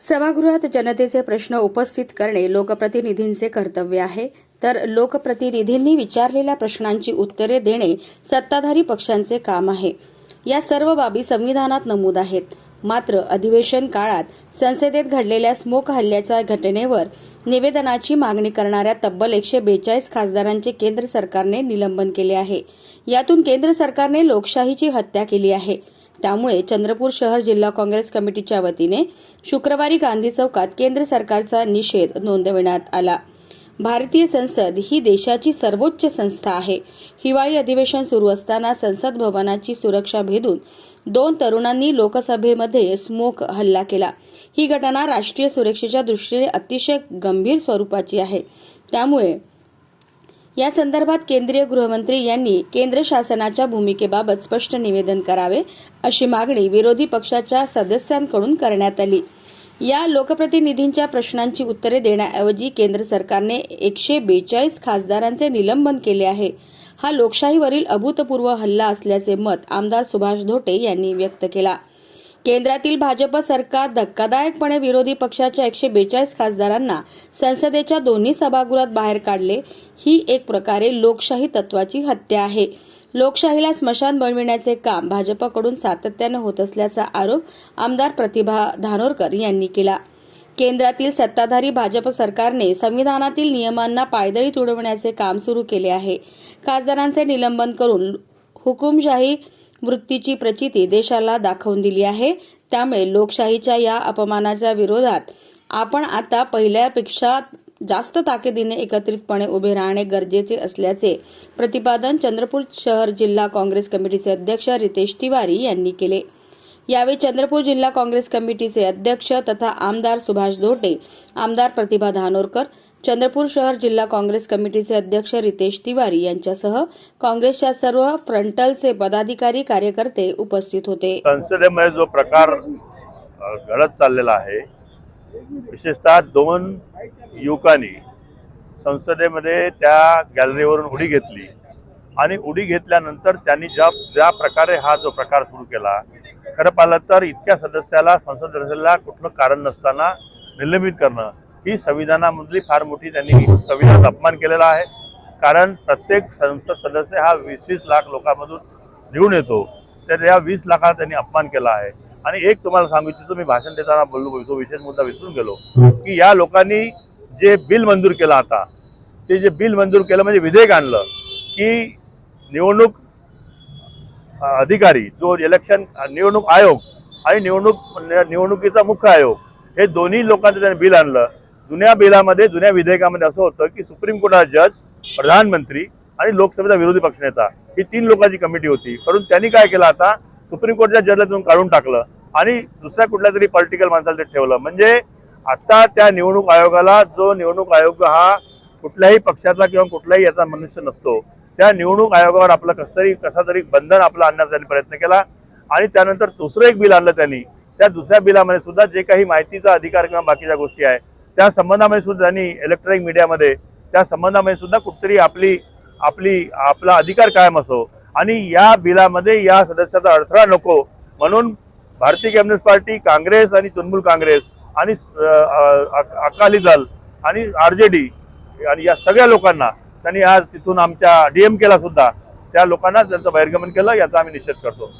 सभागृहात जनतेचे प्रश्न उपस्थित करणे लोकप्रतिनिधींचे कर्तव्य आहे. तर लोकप्रतिनिधींनी विचारलेल्या प्रश्नांची उत्तरे देणे सत्ताधारी पक्षांचे काम आहे. या सर्व बाबी संविधानात नमूद आहेत. मात्र अधिवेशन काळात संसदेत घडलेल्या स्मोक हल्ल्याच्या घटनेवर निवेदनाची मागणी करणाऱ्या तब्बल एकशे बेचाळीस खासदारांचे केंद्र सरकारने निलंबन केले आहे. यातून केंद्र सरकारने लोकशाहीची हत्या केली आहे. त्यामुळे चंद्रपूर शहर जिल्हा काँग्रेस कमिटीच्या वतीने शुक्रवारी गांधी चौकात केंद्र सरकारचा निषेध नोंदविण्यात आला. भारतीय संसद ही देशाची सर्वोच्च संस्था आहे. हिवाळी अधिवेशन सुरू असताना संसद भवनाची सुरक्षा भेदून दोन तरुणांनी लोकसभेमध्ये स्मोक हल्ला केला. ही घटना राष्ट्रीय सुरक्षेच्या दृष्टीने अतिशय गंभीर स्वरूपाची आहे. त्यामुळे या संदर्भात केंद्रीय गृहमंत्री यांनी केंद्र शासनाच्या भूमिकेबाबत स्पष्ट निवेदन करावे अशी मागणी विरोधी पक्षाच्या सदस्यांकडून करण्यात आली. या लोकप्रतिनिधींच्या प्रश्नांची उत्तरे देण्याऐवजी केंद्र सरकारने एकशे बेचाळीस खासदारांचे निलंबन केले आहे. हा लोकशाहीवरील अभूतपूर्व हल्ला असल्याचे मत आमदार सुभाष धोटे यांनी व्यक्त केला. केंद्रातील भाजप सरकार धक्कादायकपणे विरोधी पक्षाच्या एकशे बेचाळीस खासदारांना संसदेच्या दोन्ही सभागृहात बाहेर काढले ही एक प्रकारे लोकशाही तत्वाची हत्या आहे. लोकशाहीला स्मशान बनविण्याचे काम भाजपकडून सातत्यानं होत असल्याचा आरोप आमदार प्रतिभा धानोरकर यांनी केला. केंद्रातील सत्ताधारी भाजप सरकारने संविधानातील नियमांना पायदळी तुडवण्याचे काम सुरू केले आहे. खासदारांचे निलंबन करून हुकुमशाही वृत्तीची प्रचिती देशाला दाखवून दिली आहे. त्यामुळे लोकशाहीच्या या अपमानाच्या विरोधात आपण आता पहिल्यापेक्षा जास्त ताकदीने एकत्रितपणे उभे राहणे गरजेचे असल्याचे प्रतिपादन चंद्रपूर शहर जिल्हा काँग्रेस कमिटीचे अध्यक्ष रितेश तिवारी यांनी केले. यावेळी चंद्रपूर जिल्हा काँग्रेस कमिटीचे अध्यक्ष तथा आमदार सुभाष धोटे आमदार प्रतिभा धानोरकर चंद्रपूर शहर जिल्हा काँग्रेस कमिटीचे अध्यक्ष रितेश तिवारी यांच्यासह काँग्रेसच्या सर्व फ्रंटलचे पदाधिकारी कार्यकर्ते उपस्थित होते. संसदेमध्ये जो प्रकार घडत चाललेला आहे विशेषतः दोन युवकांनी संसदेमध्ये त्या गॅलरीवरून उडी घेतली आणि उडी घेतल्यानंतर त्यांनी ज्या ज्या प्रकारे हा जो प्रकार सुरू केला खरं पाहिलं तर इतक्या सदस्याला संसद सदस्याला कुठलं कारण नसताना निलंबित करणं ही संविधानामधली फार मोठी त्यांनी संविधानात अपमान केलेला आहे. कारण प्रत्येक संसद सदस्य हा वीस वीस लाख लोकांमधून निवडून येतो. तर या वीस लाखाला त्यांनी अपमान केला आहे. आणि एक तुम्हाला सांगू इच्छितो मी भाषण देताना बोललो तो विशेष मुद्दा विसरून गेलो. की या लोकांनी जे बिल मंजूर केलं आता ते जे बिल मंजूर केलं म्हणजे विधेयक आणलं की निवडणूक अधिकारी जो इलेक्शन निवडणूक आयोग आणि निवडणूक निवडणुकीचा मुख्य आयोग हे दोन्ही लोकांचं त्याने बिल आणलं. जुन्या बिलामध्ये जुन्या विधेयकामध्ये असं होतं की सुप्रीम कोर्टाचा जज प्रधानमंत्री आणि लोकसभेचा विरोधी पक्षनेता ही तीन लोकांची कमिटी होती. परंतु त्यांनी काय केलं आता? सुप्रीम कोर्टच्या जजला तिथून काढून टाकलं आणि दुसऱ्या कुठल्या तरी पॉलिटिकल माणसाला ते ठेवलं. म्हणजे आता त्या निवडणूक आयोगाला जो निवडणूक आयोग हा कुठल्याही पक्षाचा किंवा कुठलाही याचा मनुष्य नसतो. त्या निवडणूक आयोगावर आपलं कसं तरी कसा तरी बंधन आपलं आणण्याचा त्यांनी प्रयत्न केला आणि त्यानंतर दुसरं एक बिल आणलं त्यांनी. त्या दुसऱ्या बिलामध्ये सुद्धा जे काही माहितीचा अधिकार किंवा बाकीच्या गोष्टी आहे त्या संबंधामध्ये सुद्धा त्यांनी इलेक्ट्रॉनिक मीडियामध्ये त्या संबंधामध्ये सुद्धा कुठतरी आपली आपली आपला अधिकार कायम असो. आणि या बिलामध्ये या सदस्याचा अडथळा नको. म्हणून भारतीय कम्युनिस्ट पार्टी काँग्रेस आणि तृणमूल काँग्रेस आणि अकाली दल आणि आर जे डी आणि या सगळ्या लोकांना त्यांनी आज तिथून आमच्या डी एम केला सुद्धा त्या लोकांना त्यांचं बहिर्गमन केलं याचा आम्ही निषेध करतो.